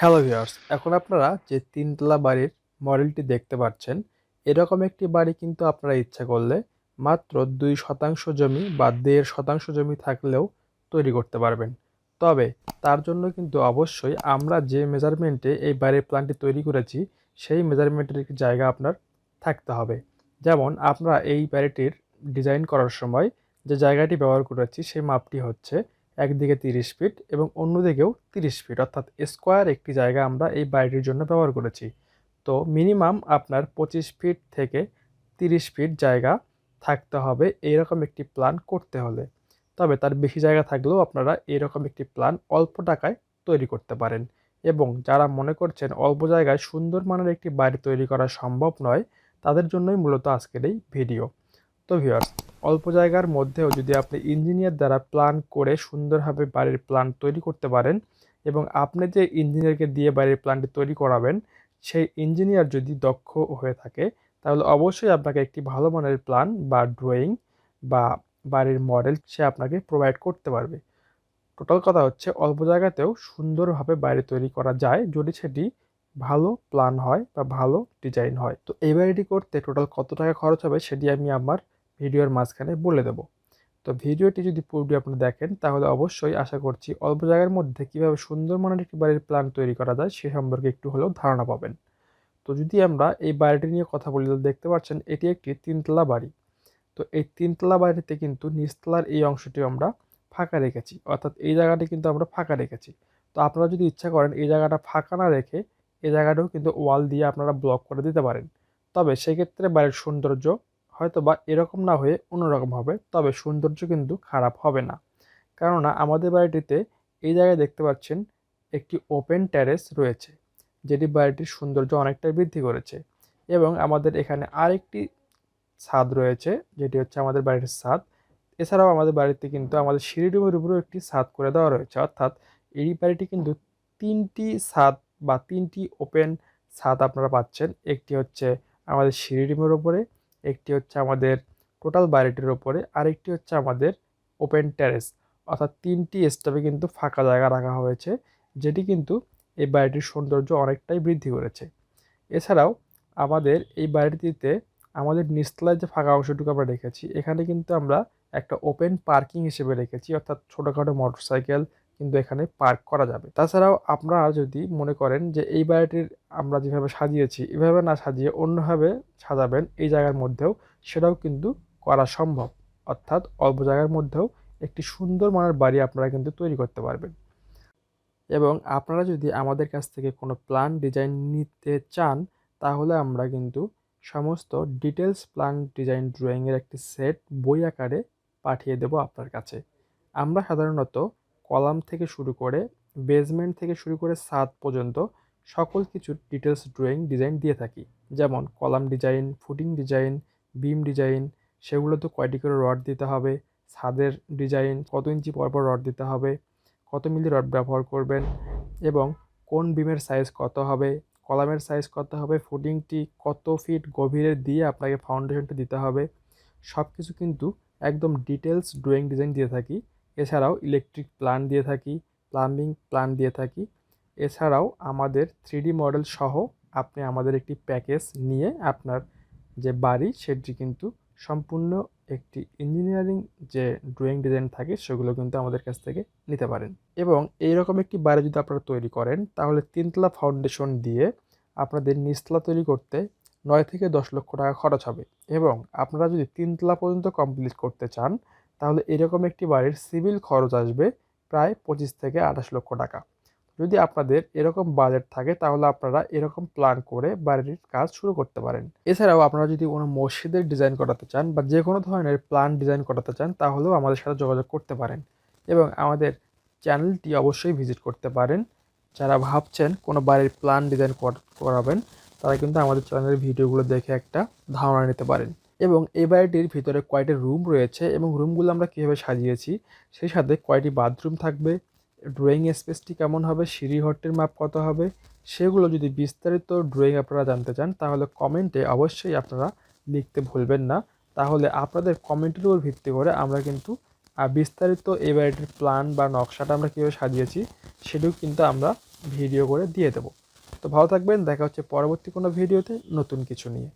Hello viewers এখন আপনারা যে তিনতলা বাড়ির মডেলটি দেখতে পাচ্ছেন, এরকম একটি বাড়ি কিন্তু আপনারা ইচ্ছা করলে মাত্র দুই শতাংশ জমি বা দেড় শতাংশ জমি থাকলেও তৈরি করতে পারবেন। তবে তার জন্য কিন্তু অবশ্যই আমরা যে মেজারমেন্টে এই বাড়ির প্ল্যানটি তৈরি করেছি, সেই মেজারমেন্টের একটি জায়গা আপনার থাকতে হবে। যেমন আমরা এই বাড়িটির ডিজাইন করার সময় যে জায়গাটি ব্যবহার করেছি, সেই মাপটি হচ্ছে একদিকে তিরিশ ফিট এবং অন্যদিকেও তিরিশ ফিট, অর্থাৎ স্কোয়ার একটি জায়গা আমরা এই বাড়িটির জন্য ব্যবহার করেছি। তো মিনিমাম আপনার পঁচিশ ফিট থেকে তিরিশ ফিট জায়গা থাকতে হবে এইরকম একটি প্ল্যান করতে হলে। তবে তার বেশি জায়গা থাকলেও আপনারা এরকম একটি প্ল্যান অল্প টাকায় তৈরি করতে পারেন। এবং যারা মনে করছেন অল্প জায়গায় সুন্দর মানের একটি বাড়ি তৈরি করা সম্ভব নয়, তাদের জন্যই মূলত আজকের এই ভিডিও তো ভিউয়ার্স অল্প জায়গার মধ্যেও যদি আপনি ইঞ্জিনিয়ার দ্বারা প্ল্যান করে সুন্দরভাবে বাড়ির প্ল্যান তৈরি করতে পারেন এবং আপনি যে ইঞ্জিনিয়ারকে দিয়ে বাড়ির প্ল্যানটি তৈরি করাবেন, সেই ইঞ্জিনিয়ার যদি দক্ষ হয়ে থাকে, তাহলে অবশ্যই আপনাকে একটি ভালো মানের প্ল্যান বা ড্রয়িং বা বাড়ির মডেল সে আপনাকে প্রোভাইড করতে পারবে। টোটাল কথা হচ্ছে অল্প জায়গাতেও সুন্দরভাবে বাড়ি তৈরি করা যায় যদি সেটি ভালো প্ল্যান হয় বা ভালো ডিজাইন হয়। তো এই বাড়িটি করতে টোটাল কত টাকা খরচ হবে সেটি আমি আমার ভিডিওর মাঝখানে বলে দেব। তো ভিডিওটি যদি পুরোটি আপনি দেখেন, তাহলে অবশ্যই আশা করছি অল্প জায়গার মধ্যে কীভাবে সুন্দর মানের একটি বাড়ির প্ল্যান তৈরি করা যায় সে সম্পর্কে একটু হলেও ধারণা পাবেন। তো যদি আমরা এই বাড়িটি নিয়ে কথা বলি দেখতে পাচ্ছেন এটি একটি তিনতলা বাড়ি। তো এই তিনতলা বাড়িতে কিন্তু নিচতলার এই অংশটি আমরা ফাঁকা রেখেছি, অর্থাৎ এই জায়গাটি কিন্তু আমরা ফাঁকা রেখেছি। তো আপনারা যদি ইচ্ছা করেন এই জায়গাটা ফাঁকা না রেখে এই জায়গাটাও কিন্তু ওয়াল দিয়ে আপনারা ব্লক করে দিতে পারেন। তবে সেক্ষেত্রে বাড়ির সৌন্দর্য হয়তো বা এরকম না হয়ে অন্যরকম হবে, তবে সৌন্দর্য কিন্তু খারাপ হবে না। কেননা আমাদের বাড়িটিতে এই জায়গায় দেখতে পাচ্ছেন একটি ওপেন ট্যারেস রয়েছে, যেটি বাড়িটির সৌন্দর্য অনেকটাই বৃদ্ধি করেছে এবং আমাদের এখানে আরেকটি ছাদ রয়েছে, যেটি হচ্ছে আমাদের বাড়ির ছাদ। এছাড়াও আমাদের বাড়িতে কিন্তু আমাদের সিঁড়ি রুমের উপরেও একটি ছাদ করে দেওয়া রয়েছে, অর্থাৎ এই বাড়িটি কিন্তু তিনটি ছাদ বা তিনটি ওপেন ছাদ আপনারা পাচ্ছেন। একটি হচ্ছে আমাদের সিঁড়ি রুমের ওপরে একটি হচ্ছে আমাদের টোটাল বাড়িটির ওপরে আরেকটি হচ্ছে আমাদের ওপেন টেরেস অর্থাৎ তিনটি স্টাফে কিন্তু ফাঁকা জায়গা রাখা হয়েছে, যেটি কিন্তু এই বাড়িটির সৌন্দর্য অনেকটাই বৃদ্ধি করেছে। এছাড়াও আমাদের এই বাড়িটিতে আমাদের নিচতলায় যে ফাঁকা অংশটুকু আমরা রেখেছি, এখানে কিন্তু আমরা একটা ওপেন পার্কিং হিসেবে রেখেছি, অর্থাৎ ছোটোখাটো মোটরসাইকেল কিন্তু এখানে পার্ক করা যাবে। তাছাড়াও আপনারা যদি মনে করেন যে এই বাড়িটির আমরা যেভাবে সাজিয়েছি, এভাবে না সাজিয়ে অন্যভাবে সাজাবেন, এই জায়গার মধ্যেও সেটাও কিন্তু করা সম্ভব। অর্থাৎ অল্প জায়গার মধ্যেও একটি সুন্দর মানের বাড়ি আপনারা কিন্তু তৈরি করতে পারবেন। এবং আপনারা যদি আমাদের কাছ থেকে কোনো প্ল্যান ডিজাইন নিতে চান, তাহলে আমরা কিন্তু সমস্ত ডিটেলস প্ল্যান ডিজাইন ড্রয়িংয়ের একটি সেট বই আকারে পাঠিয়ে দেব আপনার কাছে। আমরা সাধারণত কলাম থেকে শুরু করে বেসমেন্ট থেকে শুরু করে ছাদ পর্যন্ত সকল কিছুর ডিটেলস ড্রয়িং ডিজাইন দিয়ে থাকি। যেমন column design footing design beam design সেগুলো তো কয়টি করে রড দিতে হবে, ছাদের ডিজাইন কত ইঞ্চি পরপর রড দিতে হবে, কত মিলি রড ব্যবহার করবেন এবং কোন বিমের সাইজ কত হবে, কলামের সাইজ কত হবে ফুটিংটি কত ফিট গভীরে দিয়ে আপনাকে ফাউন্ডেশনটা দিতে হবে। সব কিছু কিন্তু একদম ডিটেলস ড্রয়িং ডিজাইন দিয়ে থাকি। এছাড়াও ইলেকট্রিক প্ল্যান দিয়ে থাকি প্লাম্বিং প্ল্যান দিয়ে থাকি। এছাড়াও আমাদের থ্রিডি মডেল সহ আপনি আমাদের একটি প্যাকেজ নিয়ে আপনার যে বাড়ি, সেটি কিন্তু সম্পূর্ণ একটি ইঞ্জিনিয়ারিং যে ড্রয়িং ডিজাইন থাকে, সেগুলো কিন্তু আমাদের কাছ থেকে নিতে পারেন। এবং এইরকম একটি বাড়ি যদি আপনারা তৈরি করেন, তাহলে তিনতলা ফাউন্ডেশন দিয়ে আপনাদের নিচতলা তৈরি করতে নয় থেকে দশ লক্ষ টাকা খরচ হবে। এবং আপনারা যদি তিনতলা পর্যন্ত কমপ্লিট করতে চান তাহলে এরকম একটি বাড়ির সিভিল খরচ আসবে প্রায় পঁচিশ থেকে আঠাশ লক্ষ টাকা। যদি আপনাদের এরকম বাজেট থাকে, তাহলে আপনারা এরকম প্ল্যান করে বাড়ির কাজ শুরু করতে পারেন। এছাড়াও আপনারা যদি কোনো মসজিদের ডিজাইন করাতে চান বা যে কোনো ধরনের প্ল্যান ডিজাইন করাতে চান, তাহলেও আমাদের সাথে যোগাযোগ করতে পারেন এবং আমাদের চ্যানেলটি অবশ্যই ভিজিট করতে পারেন। যারা ভাবছেন কোনো বাড়ির প্ল্যান ডিজাইন করাবেন, তারা কিন্তু আমাদের চ্যানেলের ভিডিওগুলো দেখে একটা ধারণা নিতে পারেন। এবং এই বাড়িটির ভিতরে কয়টি রুম রয়েছে এবং রুমগুলো আমরা কীভাবে সাজিয়েছি, সেই সাথে কয়টি বাথরুম থাকবে ড্রয়িং স্পেসটি কেমন হবে, সিঁড়ি ঘরটির মাপ কত হবে, সেগুলো যদি বিস্তারিত ড্রয়িং আপনারা জানতে চান, তাহলে কমেন্টে অবশ্যই আপনারা লিখতে ভুলবেন না। তাহলে আপনাদের কমেন্টের উপর ভিত্তি করে আমরা কিন্তু বিস্তারিত এই বাড়িটির প্ল্যান বা নকশাটা আমরা কীভাবে সাজিয়েছি, সেটিও কিন্তু আমরা ভিডিও করে দিয়ে দেবো। তো ভালো থাকবেন, দেখা হচ্ছে পরবর্তী কোনো ভিডিওতে নতুন কিছু নিয়ে।